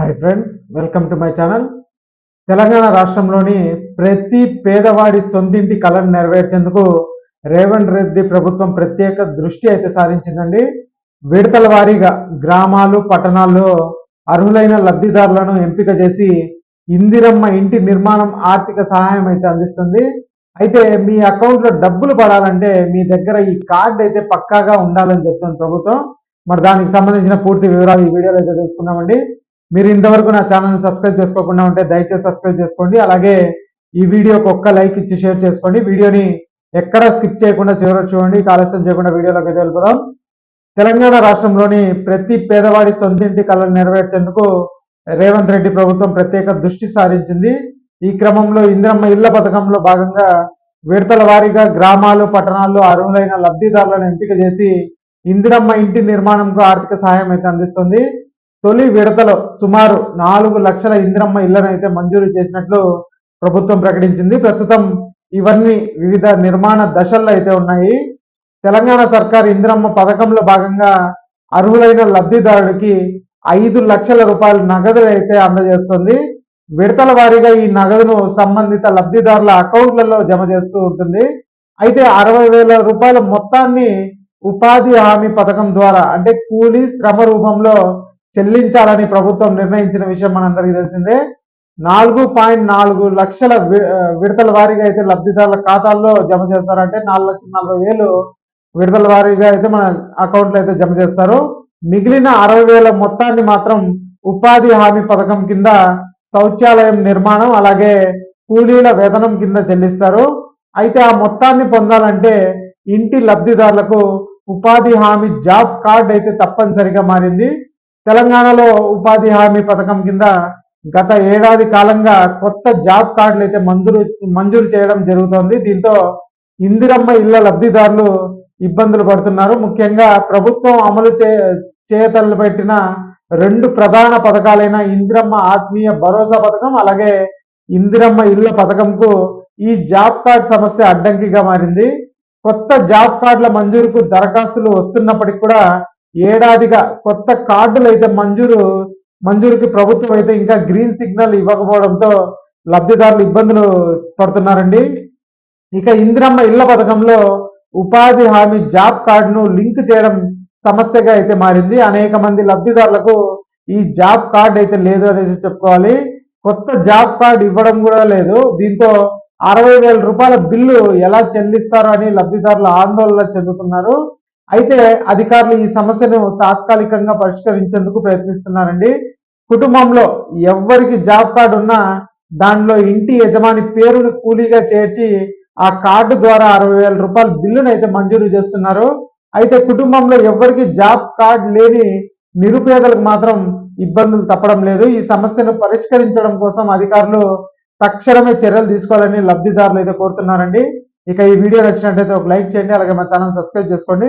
Hi friends welcome to my channel Telangana రాష్ట్రంలోని ప్రతి పేదవాడి సొంతింటి కళను నెరవేర్చేందుకు రేవంత్ రెడ్డి ప్రభుత్వం ప్రత్యేక దృష్టి అయితే సారించిందండి. విడతల వారీగా గ్రామాలు పట్టణాల్లో అర్హులైన లబ్ధిదారులను ఎంపిక చేసి ఇందిరమ్మ ఇంటి నిర్మాణం ఆర్థిక సహాయం అయితే అందిస్తుంది. అయితే మీ అకౌంట్లో డబ్బులు పడాలంటే మీ దగ్గర ఈ కార్డు అయితే పక్కాగా ఉండాలని చెప్తుంది ప్రభుత్వం. మరి దానికి సంబంధించిన పూర్తి వివరాలు ఈ వీడియోలో అయితే తెలుసుకున్నామండి మీరు ఇంతవరకు నా ఛానల్ సబ్స్క్రైబ్ చేసుకోకుండా ఉంటే దయచేసి సబ్స్క్రైబ్ చేసుకోండి. అలాగే ఈ వీడియోకి ఒక్క లైక్ ఇచ్చి షేర్ చేసుకోండి. వీడియోని ఎక్కడ స్కిప్ చేయకుండా చివరికి చూడండి. ఆలస్యం చేయకుండా వీడియోలోకి అయితే వెళ్ళిపోదాం. తెలంగాణ రాష్ట్రంలోని ప్రతి పేదవాడి సొంతింటి కళను నెరవేర్చేందుకు రేవంత్ రెడ్డి ప్రభుత్వం ప్రత్యేక దృష్టి సారించింది. ఈ క్రమంలో ఇందిరమ్మ ఇళ్ళ పథకంలో భాగంగా విడతల వారీగా గ్రామాలు పట్టణాల్లో అర్హులైన లబ్ధిదారులను ఎంపిక చేసి ఇందిరమ్మ ఇంటి నిర్మాణంకు ఆర్థిక సహాయం అయితే అందిస్తుంది. తొలి విడతలో సుమారు నాలుగు లక్షల ఇంద్రమ్మ ఇళ్ళను అయితే మంజూరు చేసినట్లు ప్రభుత్వం ప్రకటించింది. ప్రస్తుతం ఇవన్నీ వివిధ నిర్మాణ దశల్లో అయితే ఉన్నాయి. తెలంగాణ సర్కార్ ఇంద్రమ్మ పథకంలో భాగంగా అర్హులైన లబ్ధిదారుడికి ఐదు లక్షల రూపాయల నగదు అయితే అందజేస్తుంది. విడతల వారీగా ఈ నగదును సంబంధిత లబ్ధిదారుల అకౌంట్లలో జమ చేస్తూ ఉంటుంది. అయితే అరవై వేల రూపాయల మొత్తాన్ని ఉపాధి హామీ పథకం ద్వారా అంటే కూలీ శ్రమ రూపంలో చెల్లించాలని ప్రభుత్వం నిర్ణయించిన విషయం మనందరికీ తెలిసిందే. నాలుగు పాయింట్ నాలుగు లక్షల విడతల వారీగా అయితే లబ్ధిదారుల ఖాతాల్లో జమ చేస్తారంటే నాలుగు లక్షల నలభై వేలు విడతల వారీగా అయితే మన అకౌంట్లో అయితే జమ చేస్తారు. మిగిలిన అరవై వేల మొత్తాన్ని మాత్రం ఉపాధి హామీ పథకం కింద శౌచాలయం నిర్మాణం అలాగే కూలీల వేతనం కింద చెల్లిస్తారు. అయితే ఆ మొత్తాన్ని పొందాలంటే ఇంటి లబ్ధిదారులకు ఉపాధి హామీ జాబ్ కార్డ్ అయితే తప్పనిసరిగా మారింది. తెలంగాణలో ఉపాధి హామీ పథకం కింద గత ఏడాది కాలంగా కొత్త జాబ్ కార్డులు అయితే మంజూరు మంజూరు చేయడం జరుగుతోంది. దీంతో ఇందిరమ్మ ఇళ్ళ లబ్ధిదారులు ఇబ్బందులు పడుతున్నారు. ముఖ్యంగా ప్రభుత్వం అమలు చే చేతలు పెట్టిన రెండు ప్రధాన పథకాలైన ఇందిరమ్మ ఆత్మీయ భరోసా పథకం అలాగే ఇందిరమ్మ ఇళ్ళ పథకంకు ఈ జాబ్ కార్డ్ సమస్య అడ్డంకిగా మారింది. కొత్త జాబ్ కార్డుల మంజూరుకు దరఖాస్తులు వస్తున్నప్పటికి కూడా ఏడాదిగా కొత్త కార్డులు అయితే మంజూరు మంజూరుకి ప్రభుత్వం అయితే ఇంకా గ్రీన్ సిగ్నల్ ఇవ్వకపోవడంతో లబ్ధిదారులు ఇబ్బందులు పడుతున్నారండి. ఇక ఇందిరమ్మ ఇళ్ళ పథకంలో ఉపాధి హామీ జాబ్ కార్డును లింక్ చేయడం సమస్యగా అయితే మారింది. అనేక మంది లబ్ధిదారులకు ఈ జాబ్ కార్డు అయితే లేదు అనేసి చెప్పుకోవాలి. కొత్త జాబ్ కార్డు ఇవ్వడం కూడా లేదు. దీంతో అరవై వేల రూపాయల బిల్లు ఎలా చెల్లిస్తారు అని లబ్ధిదారులు ఆందోళన చెందుతున్నారు. అయితే అధికారులు ఈ సమస్యను తాత్కాలికంగా పరిష్కరించేందుకు ప్రయత్నిస్తున్నారండి. కుటుంబంలో ఎవరికి జాబ్ కార్డు ఉన్నా దానిలో ఇంటి యజమాని పేరును కూలీగా చేర్చి ఆ కార్డు ద్వారా అరవై వేల రూపాయల బిల్లును అయితే మంజూరు చేస్తున్నారు. అయితే కుటుంబంలో ఎవరికి జాబ్ కార్డ్ లేని నిరుపేదలకు మాత్రం ఇబ్బందులు తప్పడం లేదు. ఈ సమస్యను పరిష్కరించడం కోసం అధికారులు తక్షణమే చర్యలు తీసుకోవాలని లబ్ధిదారులు అయితే కోరుతున్నారండి. ఇక ఈ వీడియో నచ్చినట్లయితే ఒక లైక్ చేయండి అలాగే మా ఛానల్ సబ్స్క్రైబ్ చేసుకోండి.